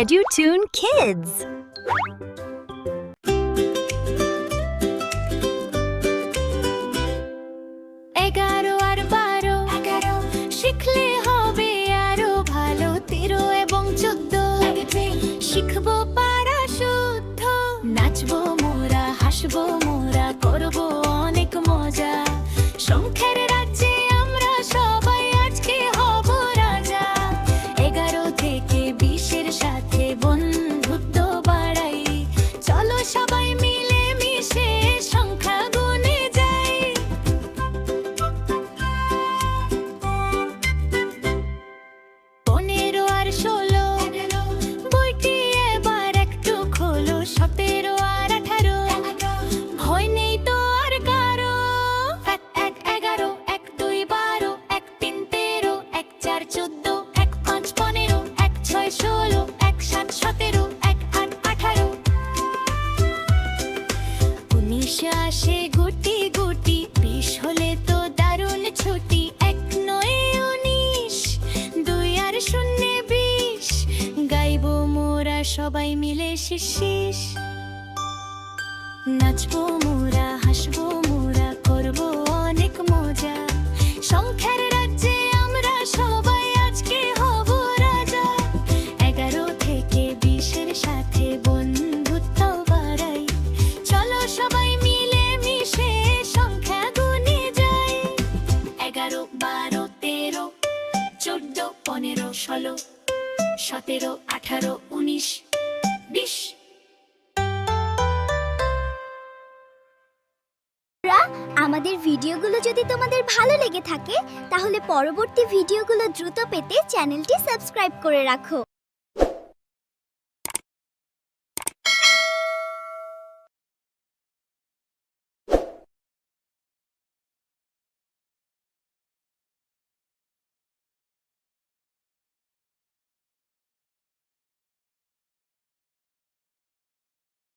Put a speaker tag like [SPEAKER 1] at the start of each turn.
[SPEAKER 1] EduTune Kids.
[SPEAKER 2] এগারো আর বারো, এগারো। শিখলে হবে আরও ভালো। তেরো এবং চোদ্দ, শিখব পারা শুদ্ধ। নাচবো মোরা, হাসবো মোরা হলে তো ছুটি। এক নয় দুই আর শূন্য বিশ। গাইবো মোরা সবাই মিলে শিশিস নাচবো মোরা, হাসবো এগারো, বারো, তেরো, চোদ্দ, পনেরো, ষোলো, সতেরো, আঠারো, উনিশ, বিশ।
[SPEAKER 3] আমাদের ভিডিওগুলো যদি তোমাদের ভালো লেগে থাকে, তাহলে পরবর্তী ভিডিওগুলো দ্রুত পেতে চ্যানেলটি সাবস্ক্রাইব করে রাখো।